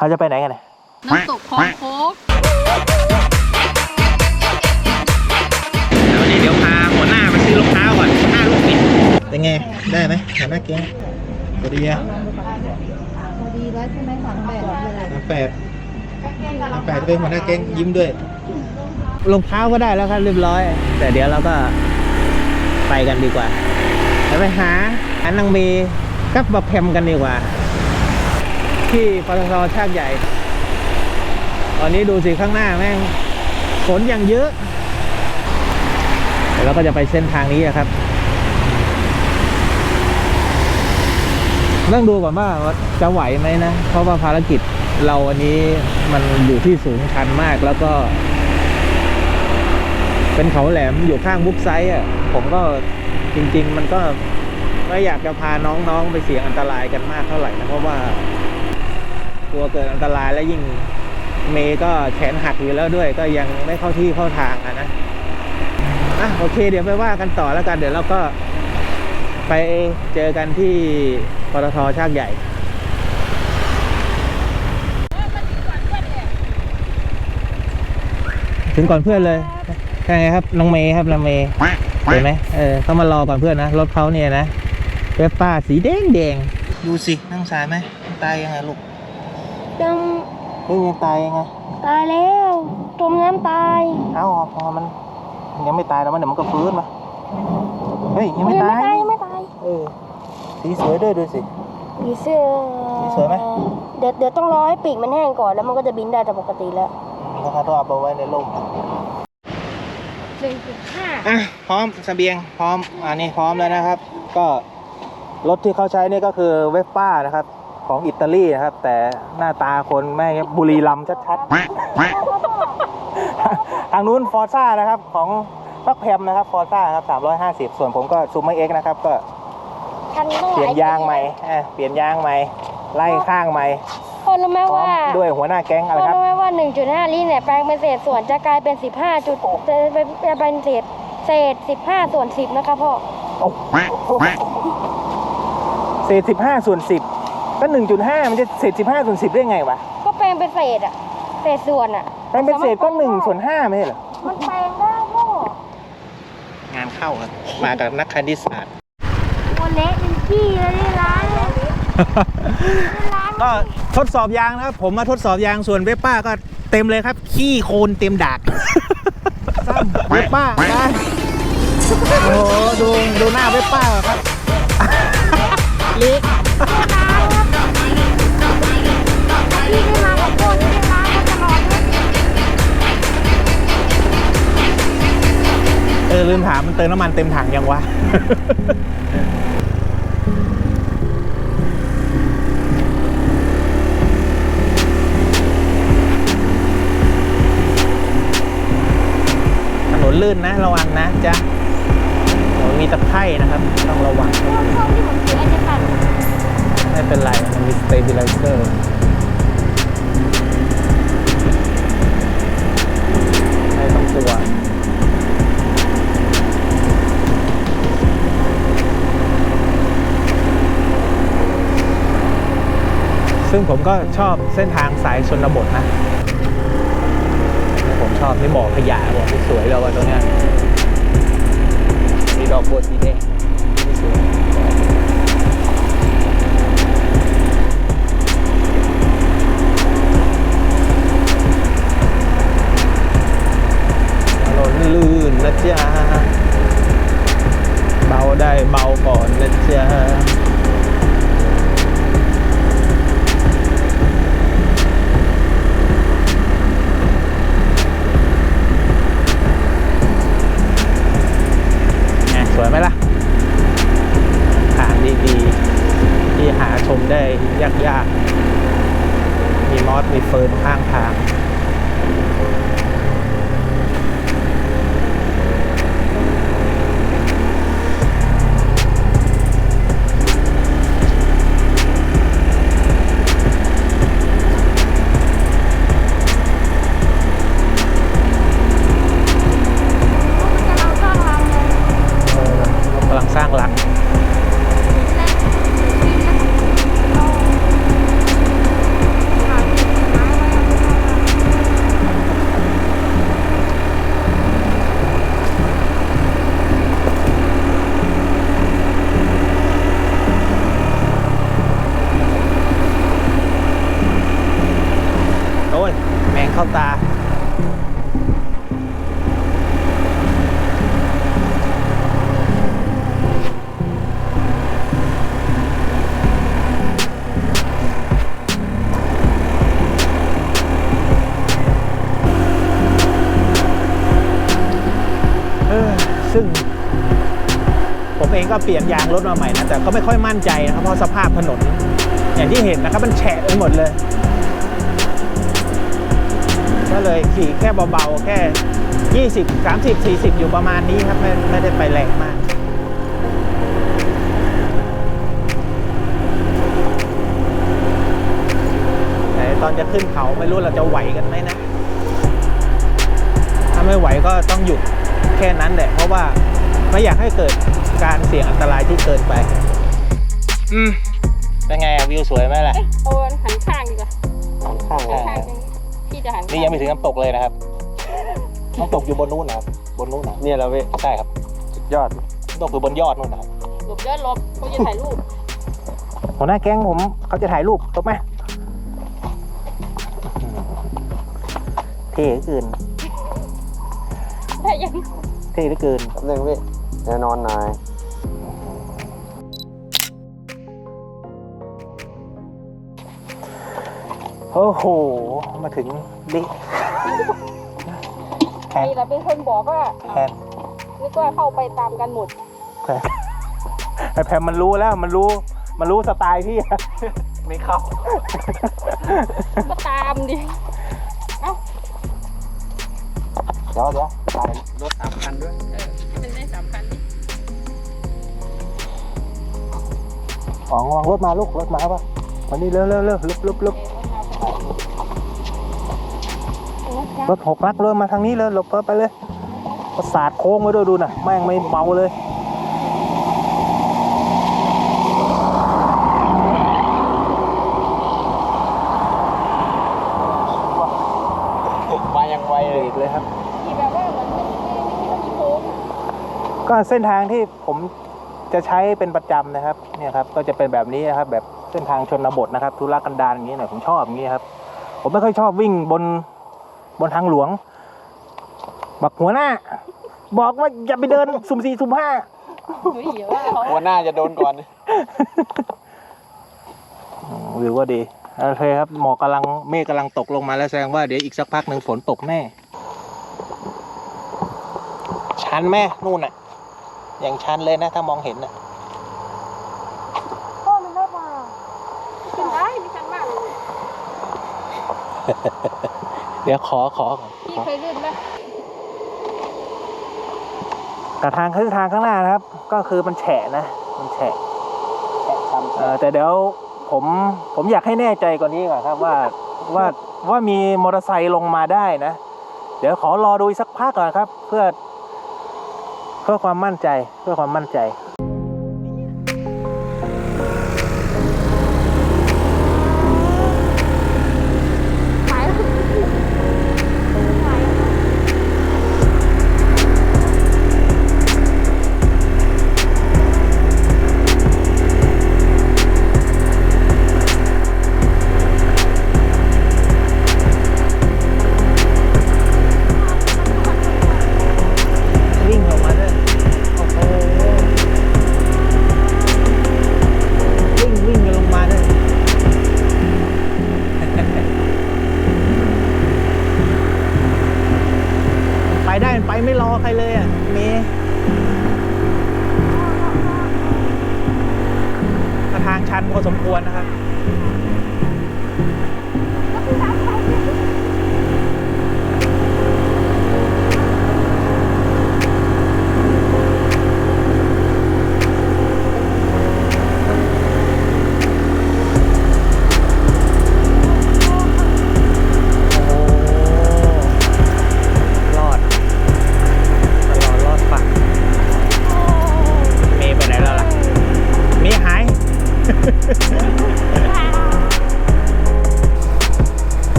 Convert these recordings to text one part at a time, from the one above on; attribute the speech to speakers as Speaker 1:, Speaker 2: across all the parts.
Speaker 1: เขาจะไปไหนกันเนี่ย
Speaker 2: น้ำตกคลองโคก
Speaker 1: เดี๋ยวเดี๋ยวพาหัวหน้าไปซื้อรองเท้าก่อนห้าลูกนิดเป็นไง ได้ไหมหัวหน้าเก่งพอดีอะ
Speaker 3: พอดีแล้วใช่ไหมสามแปด
Speaker 1: สามแปดสามแปดเป็นหัวหน้าเก่งยิ้มด้วยรองเท้าก็ได้แล้วครับเรียบร้อย แต่เดี๋ยวเราก็ไปกันดีกว่าเดี๋ยวไปหาอันนังเมกับบับแพมกันดีกว่า ที่ปตทชาติใหญ่ ตอนนี้ดูสิข้างหน้าแม่งฝนอย่างเยอะเดี๋ยวเราก็จะไปเส้นทางนี้นะครับต้องดูก่อนว่าจะไหวไหมนะ เพราะว่าภารกิจเราวันนี้มันอยู่ที่สูงชันมากแล้วก็ เป็นเขาแหลมอยู่ข้างบุ๊กไซต์อะ ผมก็จริง ๆ มันก็ไม่อยากจะพาน้องๆไปเสี่ยงอันตรายกันมากเท่าไหร่นะ เพราะว่า กลัวเกิดอันตรายและยิ่งเมย์ก็แขนหักอยู่แล้วด้วย ก็ยังไม่เข้าที่เข้าทางอะนะอะโอเค เดี๋ยวไปว่ากันต่อแล้วกัน เดี๋ยวเราก็ไปเจอกันที่ปตทชากใหญ่ถึงก่อนเพื่อนเลยใช่ไงครับน้องเมย์ครับน้องเมย์เห็นไหมเออเขามารอก่อนเพื่อนนะรถเขาเนี่ยนะเวสป้าสีแดงแดงดูสินั่งสายไหมตายยังไงลูก
Speaker 3: ยัง
Speaker 1: เฮ้ยยังตายยังไง
Speaker 3: ตายแล้วจมน้ำตาย
Speaker 1: เอ้าพอมันมันยังไม่ตายแล้วมันเดี๋ยวมันก็ฟื้นมาเฮ้ยยังไม่
Speaker 3: ยัง
Speaker 1: ตา
Speaker 3: ไม่
Speaker 1: ย
Speaker 3: ตาย ยังไม่ตาย
Speaker 1: เออสีสวยด้วยดูสิ
Speaker 3: มีเสื้อ
Speaker 1: มีสวยไหม
Speaker 3: เดี๋ยวเดี๋ยวต้องรอให้ปีกมันแห้งก่อนแล้วมันก็จะบินได้แต่ปกติแล้ว
Speaker 1: แล้วก็ต้องเอาไปไว้ในร่ม
Speaker 3: หนึ่งจุดห้า
Speaker 1: อะพร้อมเสบียงพร้อมอันนี้พร้อมแล้วนะครับ ก็รถที่เขาใช้นี่ก็คือเวสป้านะครับ ของอิตาลีนะครับ แต่หน้าตาคนแม่งบุรีรัมย์ชัดๆ ทางนู้นฟอร์ซ่านะครับ ของพักแพมนะครับฟอร์ซ่าครับ 350 ส่วนผมก็ซูเมอร์เอ็กนะครับ ก็
Speaker 3: คันต้อง
Speaker 1: เปลี่ยนยางใหม่อะเปลี่ยนยางใหม่ ไล่ข้างใหม่
Speaker 3: คนรู้ไหม
Speaker 1: พร้อ
Speaker 3: ว่าม
Speaker 1: ด้วยหัวหน้าแก๊ง
Speaker 3: ค
Speaker 1: อะไร
Speaker 3: น
Speaker 1: ครับ
Speaker 3: รู้ไหมว่า 1.5 ลิตรเนี่ยแปลงเป็นเศษส่วนจะกลายเป็น 15จุดจะเป็นจะเป็นเศษเศษ 15 ส่วน 10 นะคะพ่อ
Speaker 1: โอ้เศษสิบห้าส่วนสิบ ก็หนึ่งจุดห้ามันจะเศษสิบห้าส่วนสิบได้ไงวะ
Speaker 3: ก็แปลงเป็นเศษอะเศษส่วนอะ
Speaker 1: แปลงเป็นเศษก็หนึ่งส่วนห้าไม่ใช่เหรอ
Speaker 3: มันแปลงได้พ่องา
Speaker 1: นเข้าครับมากับนักคณิตศาสตร์
Speaker 3: วันเละเป็นขี้เลยนี่ร้านเลยร้าน
Speaker 1: ก็ทดสอบยางนะครับ ผมมาทดสอบยางส่วนเวป้าก็เต็มเลยครับ ขี้โคลนเต็มดากเวป้าได้โอ้โหดูดูหน้าเวป้าครับเล็ก
Speaker 3: เอ
Speaker 1: อลืมถามมันเติมน้ำมันเต็มถังยังวะถนนลื่นนะระวังนะจ๊ะโอ้มีตะไคร่นะครับ ต้องระวัง
Speaker 3: ช่วงช่วงที่ผมซื้อไอ้เนี่ยกัน
Speaker 1: ไม่เป็นไรมันมีสเต b ิ l ไลเซอร์ไม่ต้องกลัว ซึ่งผมก็ชอบเส้นทางสายชนบทนะ ผมชอบนี่บ่อขยะบ่อที่สวยเลยว่ะตรงเนี้ยมีดอกบัวสีแดง ผมเองก็เปลี่ยนยางรถมาใหม่นะแต่ก็ไม่ค่อยมั่นใจนะครับเพราะสภาพถนน อย่างที่เห็นนะครับมันแฉะไปหมดเลย ก็เลยขี่แค่เบาๆแค่ 20 30 40 อยู่ประมาณนี้ครับไม่ไม่ได้ไปแรงมากแต่ตอนจะขึ้นเขาไม่รู้เราจะไหวกันไหมนะ ถ้าไม่ไหวก็ต้องหยุดแค่นั้นแหละเพราะว่า ไม่อยากให้เกิดการเสี่ยงอันตรายที่เกินไป อืมเป็นไงอะวิวสวยไหมล่ะ
Speaker 2: เอ้ยเอาอันหันข้างดีกว่า
Speaker 1: ข้าง
Speaker 2: หันข้างจังพี่จะหัน
Speaker 1: นี่ยังไม่ถึงน้ำตกเลยนะครับ น้ำตกอยู่บนนู้นนะครับ บนนู้นนะเนี่ยเราพี่ใช่ครับสุดยอด น้ำตกอยู่บนยอดนู้นนะครับ
Speaker 2: หลบยอดลบเขาจะถ่ายรูป
Speaker 1: หัวหน้าแก๊งผมเขาจะถ่ายรูปตบไหมเท่เหลือเกิน
Speaker 2: ได้ยัง
Speaker 1: เท่เหลือเกิน
Speaker 4: หนึ่งพี่ แน่นอนนาย
Speaker 1: โอ้โห มาถึงดิแทน
Speaker 2: นี่เราเป็นคนบอกว่า
Speaker 1: แทน
Speaker 2: นึกว่าเข้าไปตามกันหมด
Speaker 1: แพมไอแพมมันรู้แล้วมันรู้ มันรู้สไตล์พี่ ไม่เข้า
Speaker 2: ก็ตามดิ
Speaker 1: เดี๋ยวเดี๋ยวถ่ายรถสามคันด้วย
Speaker 2: อ๋อ
Speaker 1: งวางรถมาลูกรถมาป่ะวันนี้เร็วเร็วเร็วลุกลุกลุกรถหกลักเริ่มมาทางนี้เลยหลบไปเลยประสาทโค้งไว้ด้วยดูนะแม่งไม่เบาเลย
Speaker 4: มายังไว
Speaker 1: เบรกเลยครับ
Speaker 2: ขี่แบบว่าเหมือนไม่ไม่ไม่คิดว่ามีโค้งอะ
Speaker 1: ก็เส้นทางที่ผม จะใช้เป็นประจำนะครับเนี่ยครับก็จะเป็นแบบนี้นะครับ แบบเส้นทางชนบทนะครับทุรกันดารอย่างนี้หน่อยผมชอบอย่างนี้ครับ ผมไม่ค่อยชอบวิ่งบนบนทางหลวงบักหัวหน้า บอกว่าอย่าไปเดินสุ่มสี่สุ่มห้า
Speaker 2: เฮ้ยอย่าว่าเขา
Speaker 4: หัวหน้าจะโดนก่อน
Speaker 1: อืมวิวก็ดีโอเคครับหมอกกำลังเมฆกำลังตกลงมาแล้วแสดงว่าเดี๋ยวอีกสักพักหนึ่งฝนตกแน่ชันแม่นู่นน่ะ อย่างชันเลยนะ ถ้ามองเห็นน่ะ
Speaker 3: พ่อมันรถมา
Speaker 2: ขึ้นได้ไม่ชันมากเลย
Speaker 1: เดี๋ยวขอขอก่อน
Speaker 2: พี่เคยลื่นไหม
Speaker 1: แต่ทางขึ้นทางข้างหน้านะครับ ก็คือมันแฉะนะ มันแฉะเออแต่เดี๋ยวผมผมอยากให้แน่ใจกว่อนนี้ก่อนครับว่าว่าว่ามีมอเตอร์ไซค์ลงมาได้นะ เดี๋ยวขอรอดูอีกสักพักก่อนครับ เพื่อ เพื่อความมั่นใจเพื่อความมั่นใจ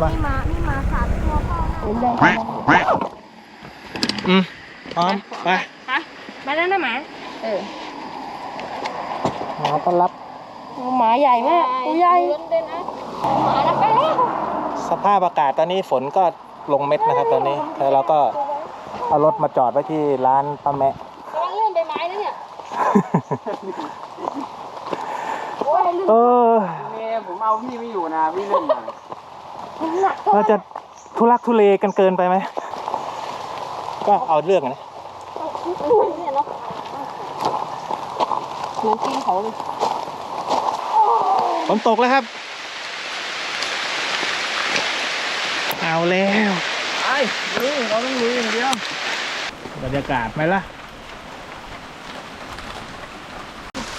Speaker 1: พ่อว่ามี
Speaker 3: หมา
Speaker 1: มี
Speaker 3: หมาสามตัวพ่อ
Speaker 1: อืมพร้อมไป
Speaker 3: มาแล้วนะหมา
Speaker 2: เออ
Speaker 1: หมาต้อนรับ
Speaker 3: หมาใหญ่มากตัวใหญ่
Speaker 2: เดินเดินนะ
Speaker 3: หมานะไปแล้ว
Speaker 1: สภาพอากาศตอนนี้ฝนก็ลงเม็ดนะครับตอนนี้แล้วเราก็เอารถมาจอดไว้ที่ร้านป้าแมะ
Speaker 2: กำลังเลื่อนใบไม้นะเนี่ย
Speaker 1: เออ
Speaker 4: เมย์ผมเอาพี่ไม่อยู่นะพี่เล่นมา
Speaker 1: เราจะทุลักทุเลกันเกินไปไหม ก็เอาเรื่องนะ
Speaker 2: เนี่ยเนาะเหมือนกินเขาเลย
Speaker 1: ฝนตกแล้วครับ เอาแล้ว
Speaker 4: ไอ้ลุยเราต้องลุยอย่างเดียว
Speaker 1: บรรยากาศไหมล่ะ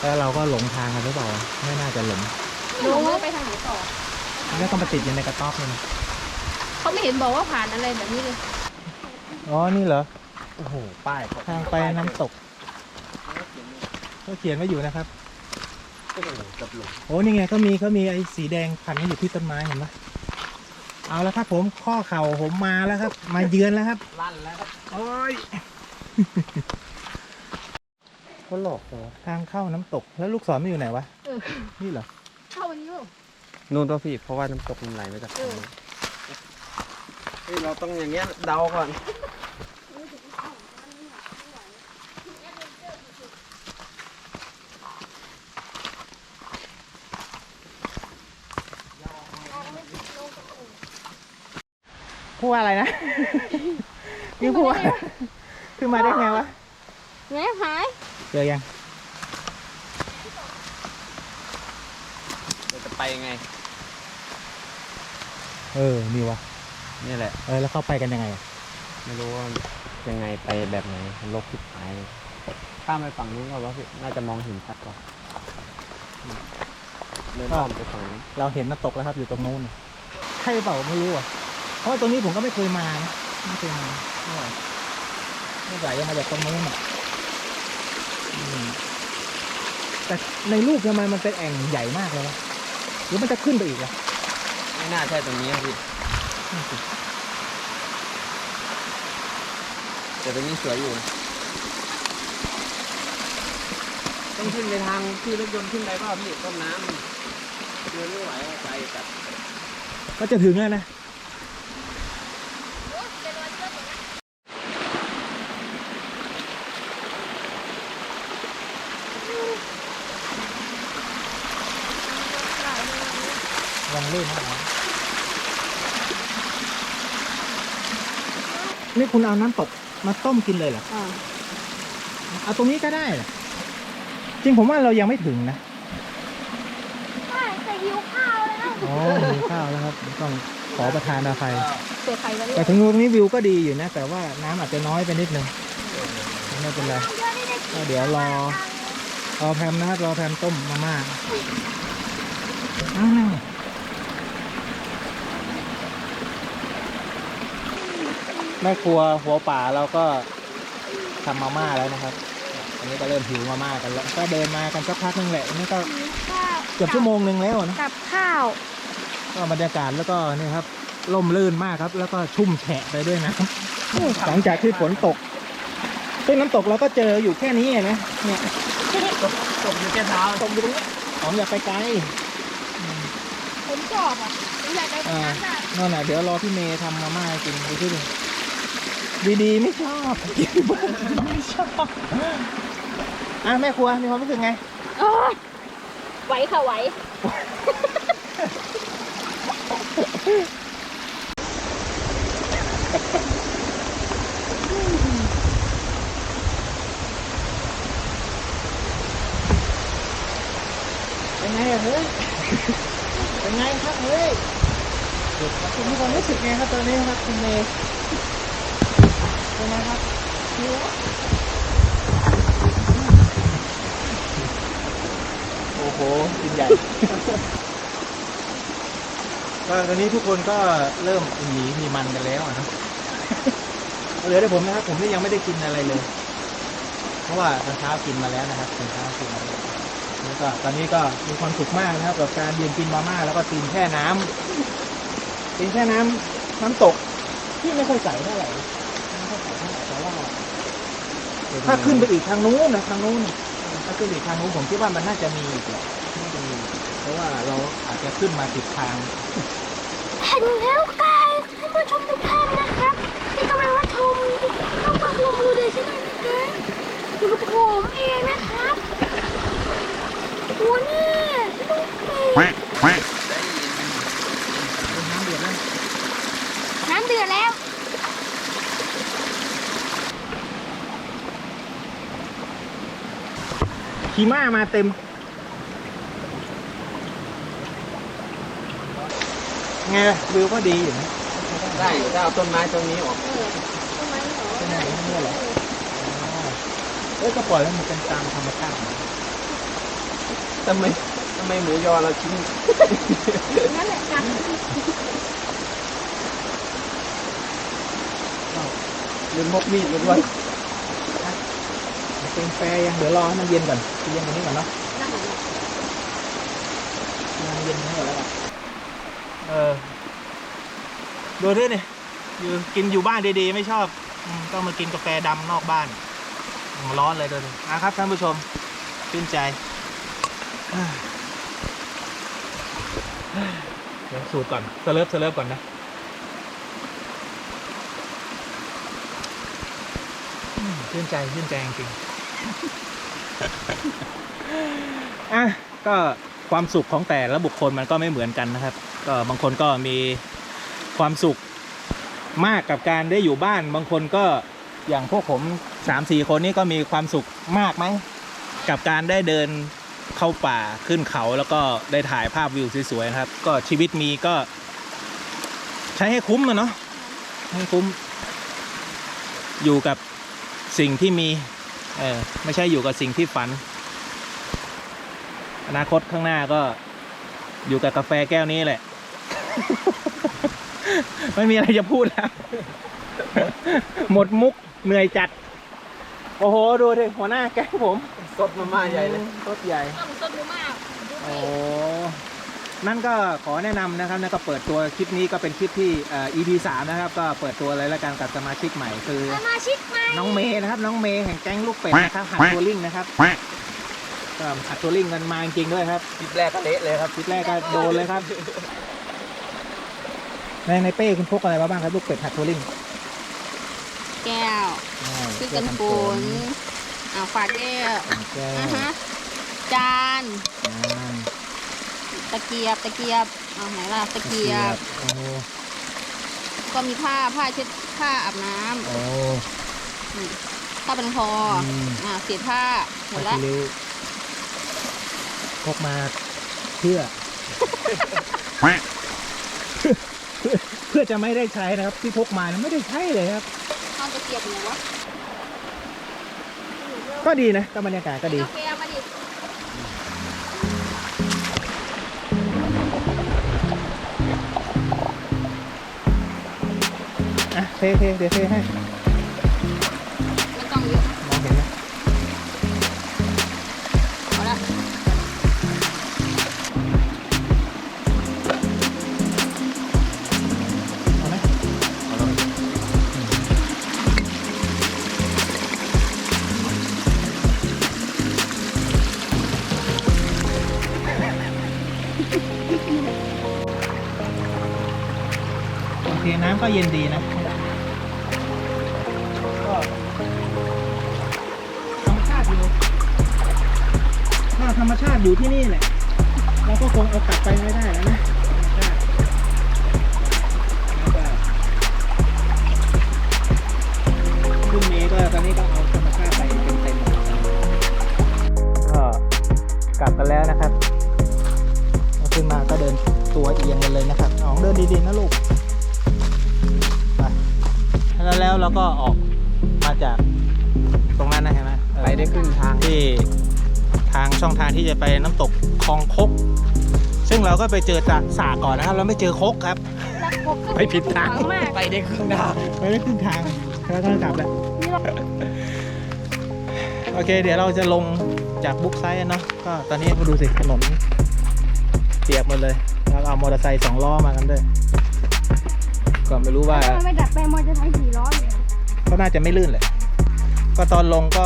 Speaker 1: แล้วเราก็หลงทางกันหรือเปล่า ไม่น่าจะหลง
Speaker 2: ลุงไปทางไหนต่อ
Speaker 1: แล้วต้องมาติดอยู่ในกระต๊อบเลยนะ
Speaker 2: เขาไม่เห็นบอกว่าผ่านอะไรแบบนี้เลย
Speaker 1: อ๋อ นี่เหรอ
Speaker 4: โอ้โห ป้าย
Speaker 1: ทางไปน้ำตกก็เขียนไว้อยู่นะครับ
Speaker 4: กับหลง
Speaker 1: โอ้นี่ไงเขามีเขามีไอ้สีแดงพันไว้อยู่ที่ต้นไม้เห็นไหมเอาแล้วครับผมข้อเข่าผมมาแล้วครับ มาเยือนแล้วครับ
Speaker 4: ลั่นแล้วครับ
Speaker 1: โอ้ย
Speaker 4: เขาหลอกเหรอ
Speaker 1: ทางเข้าน้ำตกแล้วลูกศรไม่อยู่ไหนวะ
Speaker 2: เออ
Speaker 1: นี่เหรอ
Speaker 2: เข้าวันนี้เปล่า
Speaker 4: นู่นตัวพี่ เพราะว่าน้ำตกมันไหลมาจาก
Speaker 2: เออ
Speaker 4: เฮ้ยเราต้องอย่างเงี้ยเดาก่อน
Speaker 1: พูดว่าอะไรนะ นี่พูดว่าขึ้นมาได้ไงวะ
Speaker 2: ไงหาย
Speaker 1: เจอยัง
Speaker 4: เราจะไปยังไง
Speaker 1: เออ นี่วะ
Speaker 4: นี่แหละ
Speaker 1: เออ แล้วเข้าไปกันยังไงอะ
Speaker 4: ไม่รู้ว่ายังไงไปแบบไหนลกทิศหายเลยข้ามไปฝั่งนู้นก็ว่าพี่น่าจะมองเห็นชัดกว่าเดินอ้อมไปฝั่งนี้น
Speaker 1: เราเห็นน้ำตกแล้วครับ อยู่ตรงนู้นน่ะใช่เปล่าไม่รู้อะ เพราะว่าตรงนี้ผมก็ไม่เคยมานะไม่เคยมาเท่าไหร่ไม่ไหลมาจากตรงนู้นอะอืมแต่ในรูปทำไมมันเป็นแอ่งใหญ่มากเลยวะหรือมันจะขึ้นไปอีกล่ะ
Speaker 4: ไม่น่าใช่ตรงนี้ครับพี่แต่ตรงนี้สวยอยู่ ต้องขึ้นไปทางที่รถยนต์ขึ้นไปเปล่าพี่ต้นน้ำเดินไม่ไหวไกลจัด
Speaker 1: ก็จะถึงแล้วนะ ลองเล่นนะนี่ คุณเอาน้ำตกมาต้มกินเลยเหรอ
Speaker 2: อ่า
Speaker 1: เอาตรงนี้ก็ได้เหรอจริงผมว่าเรายังไม่ถึงนะ
Speaker 3: ใช่แต่หิวข้าวแล้ว
Speaker 1: อ๋อมีข้าวแล้วครับต้องขอประทานอภัย
Speaker 2: เปิดไฟไว้เล
Speaker 1: แต่
Speaker 2: ย
Speaker 1: ถึงตรงนี้วิวก็ดีอยู่นะ แต่ว่าน้ำอาจจะน้อยไปนิดนึงไม่เป็นไรก็เดี๋ยวรอ รอแพมนะครับรอแพมต้มมาม่าอ้าว แม่ครัวหัวป่าเราก็ทำมาม่าแล้วนะครับ อันนี้ก็เริ่มหิวมาม่ากันแล้ว ก็เดินมากันสักพักนึงแหละอันนี้ก็
Speaker 3: ข้าว
Speaker 1: เกือบชั่วโมงหนึ่งแล้วนะ
Speaker 3: กับข้าว
Speaker 1: ก็บรรยากาศแล้วก็นี่ครับล่มลื่นมากครับ แล้วก็ชุ่มแฉะไปด้วยนะหลังจากที่ฝนตก ซึ่งน้ำตกเราก็เจออยู่แค่นี้เองนะ เนี่ย
Speaker 4: ตกอยู่แค่เท้า
Speaker 1: ตกอยู่ตรงนี้ของอย่าไปไกล
Speaker 2: ผมชอบอะผมอยากไป
Speaker 1: อ่า
Speaker 2: น้ำได้
Speaker 1: นั่นแหละเดี๋ยวรอพี่เมย์ทำมาม่าให้กินดูที่ดู ดีๆ ไม่ชอบไม่ชอบ อะแม่ครัวมีความรู้สึกไง
Speaker 2: โอ้ยไหวค่ะไหว
Speaker 1: เป็นไงอะเฮ้ย เป็นไงครับเฮ้ยคุณมีความรู้สึกไงครับตอนนี้ครับคุณเมย์ เป็นไงครับโอ้โหกินใหญ่ ก็ตอนนี้ทุกคนก็เริ่มหนีมีมันกันแล้วอะเนอะเหลือแต่ผมนะครับ ผมนี่ยังไม่ได้กินอะไรเลย เพราะว่าตอนเช้ากินมาแล้วนะครับตอนเช้ากินมาแล้วแล้วก็ตอนนี้ก็มีความสุขมากนะครับกับการยืนกินมาม่าแล้วก็ตีนแช่น้ำตีนแช่น้ำน้ำตกที่ไม่ค่อยใสเท่าไหร่ ถ้าขึ้นไปอีกทางนู้นนะทางนู้นน่ะถ้าขึ้นไปอีกทางนู้นผมคิดว่ามันน่าจะมีอีกแหละน่าจะมีเพราะว่าเราอาจจะขึ้นมาติดทาง
Speaker 3: เห็นแล้วกายท่านผู้ชมทุกท่านนะครับที่กำลังรับชมต้องมาลงมือเลยใช่ไหมนะคะอยู่กับผมเองนะครับโอ้เนี่ยลูกเป็ด
Speaker 1: น้ำเดือดแล้ว
Speaker 3: น้ำเดือดแล้ว
Speaker 1: ขี่ม้ามาเต็ม ไงล่ะวิวก็ดีอยู่นะ
Speaker 4: ได้ถ้าเอาต้นไม้ตรงนี้ออก
Speaker 1: ใช่ไหมนี่เหรออ๋อเอ้ยก็ปล่อยให้มันเป็นตามธรรมชาตินะ
Speaker 4: ทำไมทำไมหมูยอเราชิ้น
Speaker 2: นั่นแหละจัง
Speaker 4: ลืมพกมีดมาด้วย
Speaker 1: มัน เป็นแฟร์ยังเดี๋ยวรอให้มันเย็นก่อนเย็นกว่านี้ก่อนเนาะ
Speaker 2: นั่นแหละ
Speaker 1: มันเย็นทั้งหมดแล้วอะเออดูด้วยเนี่ยอยู่กินอยู่บ้านดีๆ ไม่ชอบอืมต้องมากินกาแฟดำนอกบ้านอืมร้อนเลยดูดินะครับท่านผู้ชมชื่นใจอ่าเดี๋ยวสูตรก่อนสเลิฟสเลิฟก่อนนะอืมชื่นใจชื่นใจจริงๆ อะก็ความสุขของแต่ละบุคคลมันก็ไม่เหมือนกันนะครับ ก็บางคนก็มีความสุขมากกับการได้อยู่บ้าน บางคนก็อย่างพวกผมสามสี่คนนี้ก็มีความสุขมากไหมกับการได้เดินเข้าป่าขึ้นเขาแล้วก็ได้ถ่ายภาพวิวสวยๆนะครับ ก็ชีวิตมีก็ ใช้ให้คุ้มอะเนาะให้คุ้ม อยู่กับสิ่งที่มี เออไม่ใช่อยู่กับสิ่งที่ฝัน อนาคตข้างหน้าก็อยู่กับกาแฟแก้วนี้แหละ ไม่มีอะไรจะพูดแล้ว หมดมุกเหนื่อยจัด โอ้โห ดูดิหัวหน้าแก๊งผม
Speaker 4: สดมาม่าใหญ่เลย
Speaker 1: รถใหญ่
Speaker 2: ต้นต้นดูมากดู
Speaker 1: โอ้
Speaker 2: สิ
Speaker 1: นั่นก็ขอแนะนำนะครับนั่นก็เปิดตัวคลิปนี้ก็เป็นคลิปที่เอ่อ EP สามนะครับก็เปิดตัวเลยละกันกับสมาชิกใหม่คือ
Speaker 3: สมาชิกใหม่
Speaker 1: น้องเมย์นะครับน้องเมย์แห่งแก๊งลูกเป็ดนะครับหัดตัวลิงนะครับก็หัดตัวลิงกันมาจริงๆด้วยครับ
Speaker 4: คลิปแรกก็เละเลยครับ
Speaker 1: คลิปแรกก็โดนเลยครับ ในในเป้คุณพกอะไรมาบ้างครับลูกเป็ดหัดตัวลิง
Speaker 2: แก้วคือกันฝนอ่าฝาแก้ว
Speaker 1: แก้
Speaker 2: อะ
Speaker 1: ว
Speaker 2: ฮะจาน
Speaker 1: อ่า
Speaker 2: ตะเกียบตะเกียบเอาไหนล่ะตะเกียบ
Speaker 1: โอ้
Speaker 2: ก็มีผ้าผ้าเช็ดผ้าอาบน้ำ
Speaker 1: โอ้
Speaker 2: นี่ผ้าเป็นคออ
Speaker 1: ม
Speaker 2: อ่าเศษผ้าหมดละ
Speaker 1: คิริวพกมาเพื่อ เพื่อ เพื่อจะไม่ได้ใช้นะครับ ที่พกมานะไม่ได้ใช้เลยครับ
Speaker 2: เอาตะเกียบหนูวะ
Speaker 1: ก็ดีนะก็บรรยากาศก็ดี
Speaker 2: กาแฟ
Speaker 1: เทเทเดี๋ยวเทให้
Speaker 2: ไม่ต้องเยอะ
Speaker 1: มองเห็นไหม
Speaker 2: เอาละ
Speaker 1: เอาไหมโอเคน้ำก็เย็นดีนะาธรรมชาติอยู่ที่นี่แหละเราก็คงเอากลับไปไม่ได้แล้วนะธรรมชาติแล้วก็คุณเมย์ก็ตอนนี้ก็เอาธรรมชาติไปเต็มๆก็กลับกันแล้วนะครับเอาขึ้นมาก็เดินตัวเอียงกันเลยนะครับอ๋องเดินดีๆนะลูกไปแล้วแล้วเราก็ออกมาจากตรงนั้นนะเห็นไหมเออ
Speaker 4: ไปได้ครึ่งทาง
Speaker 1: ที่ทางช่องทางที่จะไปน้ำตกคลองคก ซึ่งเราก็ไปเจอตะสาก่อนนะครับ เราไม่เจอโคกครับ
Speaker 3: แล้วพบก็
Speaker 1: ไปผิดทาง
Speaker 3: หวัมาก
Speaker 4: ไปได้ครึ่งทาง
Speaker 1: ไปได้ครึ่งทางแล้วก็กลับแล้ว
Speaker 3: นี่เรา
Speaker 1: โอเค เดี๋ยวเราจะลงจากบุ๊กไซต์อะเนาะก็ตอนนี้มาดูสิถนนเปียกหมดเลยแล้วเอามอเตอร์ไซค์สองล้อมากันด้วยก็ไม่รู้ว่า
Speaker 3: ไม่ดัดแปลงมอเตอร์ไซค์สี่ล้อเลย
Speaker 1: ก็น่าจะไม่ลื่นเลย ก็ตอนลงก็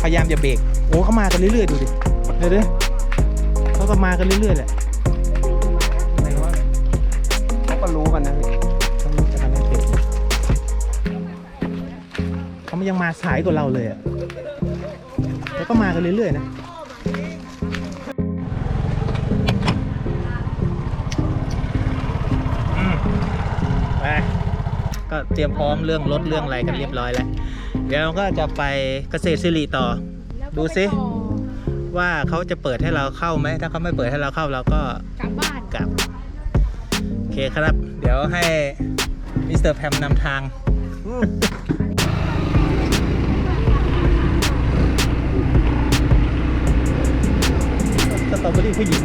Speaker 1: พยายามจะเบรก โอ้เขามากันเรื่อยๆดูดิเดี๋ยวดิเขาก็มากันเรื่อยๆแหละไม่ว่า
Speaker 4: เขาก็รู้กันนะพี่
Speaker 1: ต้องรู้จะทำให้เป็นเขายังมาสายกว่าเราเลยอะแล้วก็มากันเรื่อยๆนะอืมไปก็เตรียมพร้อมเรื่องรถเรื่องอะไรกันเรียบร้อยแล้ว เดี๋ยวเราก็จะไปเกษตรสิริต่อ ดูสิว่าเขาจะเปิดให้เราเข้าไหม ถ้าเขาไม่เปิดให้เราเข้าเราก็
Speaker 3: กลับบ้าน
Speaker 1: กลับ โอเคครับ เดี๋ยวให้มิสเตอร์แพมนำทางสตรอเบอรี่ผู้หญิง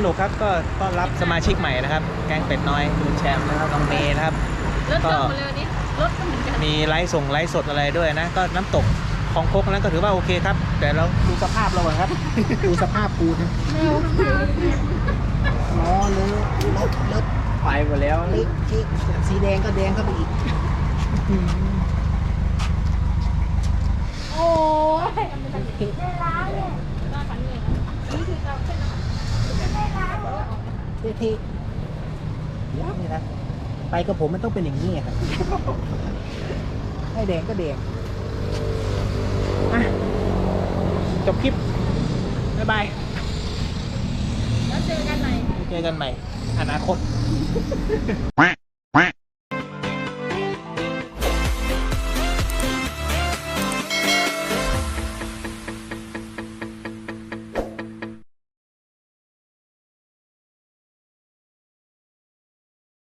Speaker 1: นแต่ก็สนุกครับก็ต้อนรับสมาชิกใหม่นะครับ แก๊งเป็ดน้อยคุณแชมป์นะครับน้องเมย์นะครับ
Speaker 2: รถลงหมดเลยวันนี้รถก็เหมือนกัน
Speaker 1: มีไลฟ์ส่งไลฟ์สดอะไรด้วยนะ ก็น้ำตกของโคกนั้นก็ถือว่าโอเคครับ แต่เราดูสภาพเราก่อนครับ ดูสภาพปูนะ
Speaker 5: อ๋อเลยรถรถ
Speaker 4: ไปหมดแล้ว
Speaker 5: เล็กที่สีแดงก็แดงเข้าไปอีก
Speaker 3: โอ้ยได้ล้างเลย
Speaker 5: เท่ๆนี่นะไปกับผมมันต้องเป็นอย่างนี้ครับให้แดงก็แดง
Speaker 1: จบคลิป บ๊ายบาย
Speaker 2: แล้วเจอกันใหม่
Speaker 1: เจอกันใหม่ อนาคต